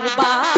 Bye.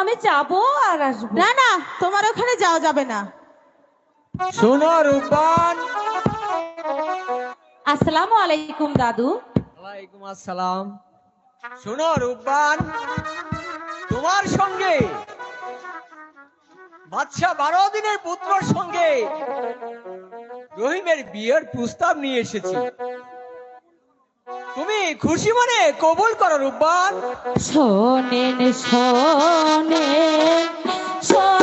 আমি যাব আর আসব। না না তোমার ওখানে যাওয়া যাবে না। শোনো রূপান আসসালামু আলাইকুম দাদু। ওয়ালাইকুম আসসালাম। শোনো রূপান তোমার সঙ্গে বাচ্চা বারো দিনের পুত্রর সঙ্গে রহিমের বিয়ের প্রস্তাব নিয়ে এসেছি। তুমি খুশি মনে কবুল করো রূপবান। শোনেন শোনেন শোনেন।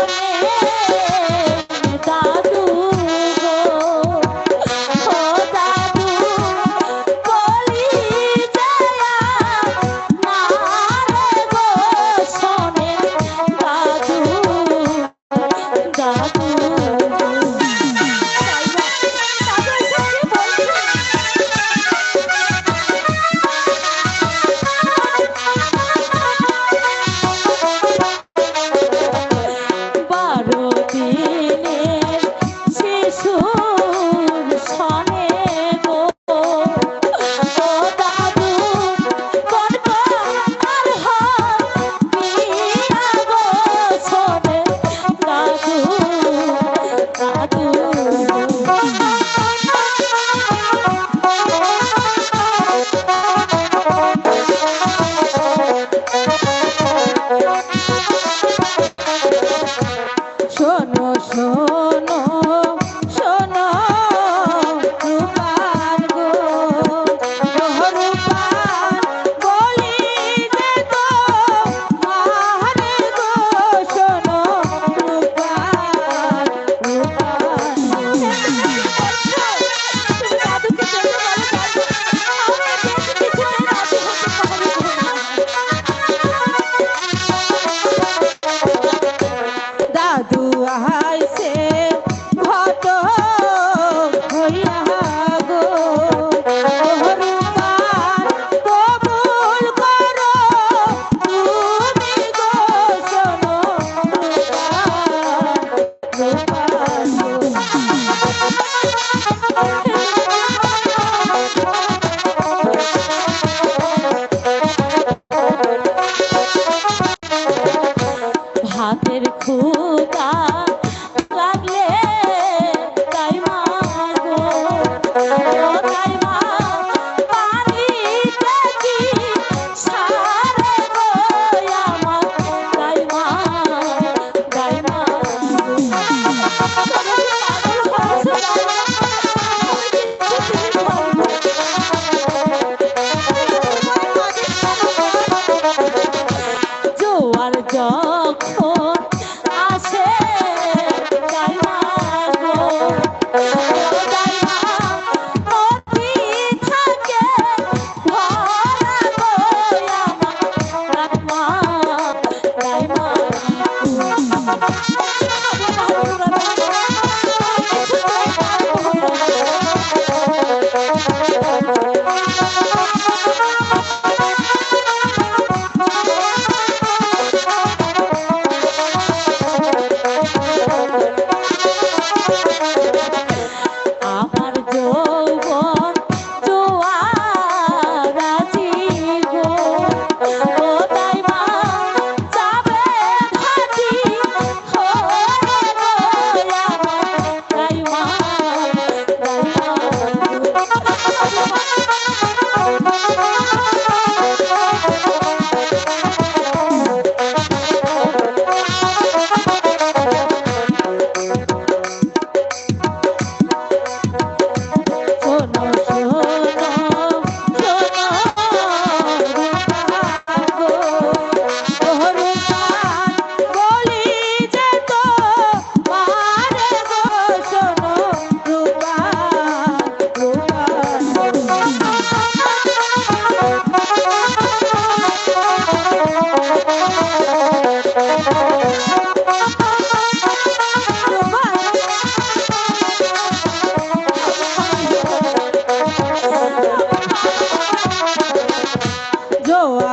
no. হাতের খুদা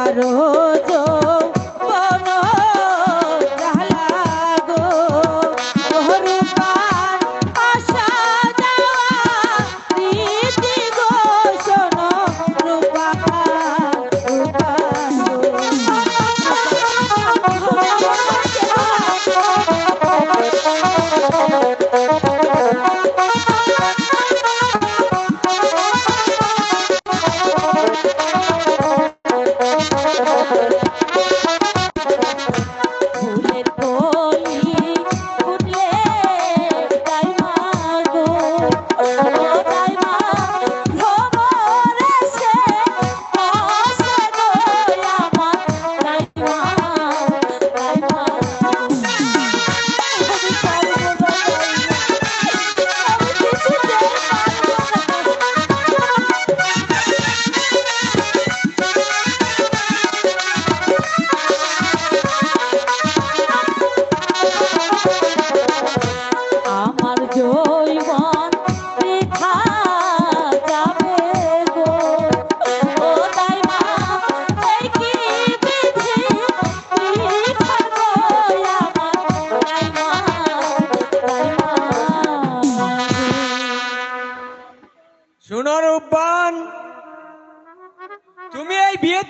আরো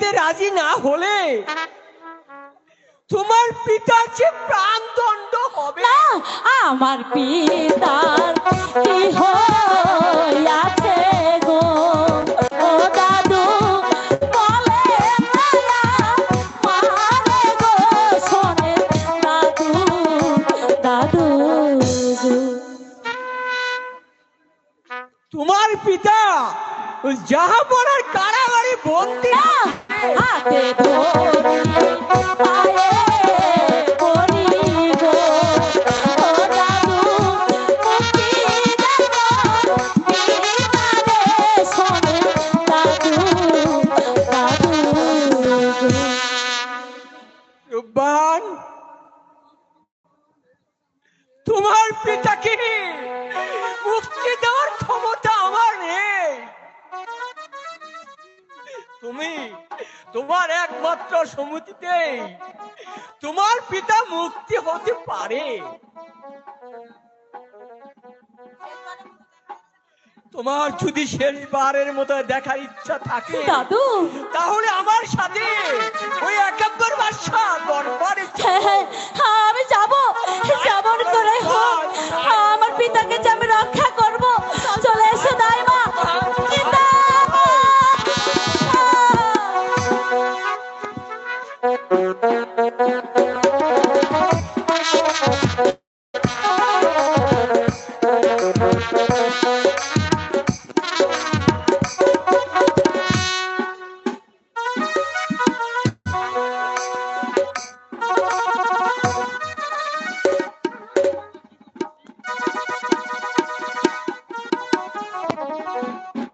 বিয়েতে রাজি না হলে তোমার পিতার যে প্রাণদণ্ড হবে। না আমার পিতার কি গো? ও দাদু। তোমার পিতা ওই জাহাপনার কারাগারে বন্দি। হাতে ধরি তোমার একমাত্র সমিতিতে তোমার পিতা মুক্তি হতে পারে। তোমার যদি শেষবারের মতো দেখার ইচ্ছা থাকে দাদু। তাহলে আমার সাথে ওই একাত্তর বাদশা দরবারে হ্যাঁ, হ্যাঁ, হ্যাঁ, আমি যাব যেমন করে হোক। আমার পিতাকে যে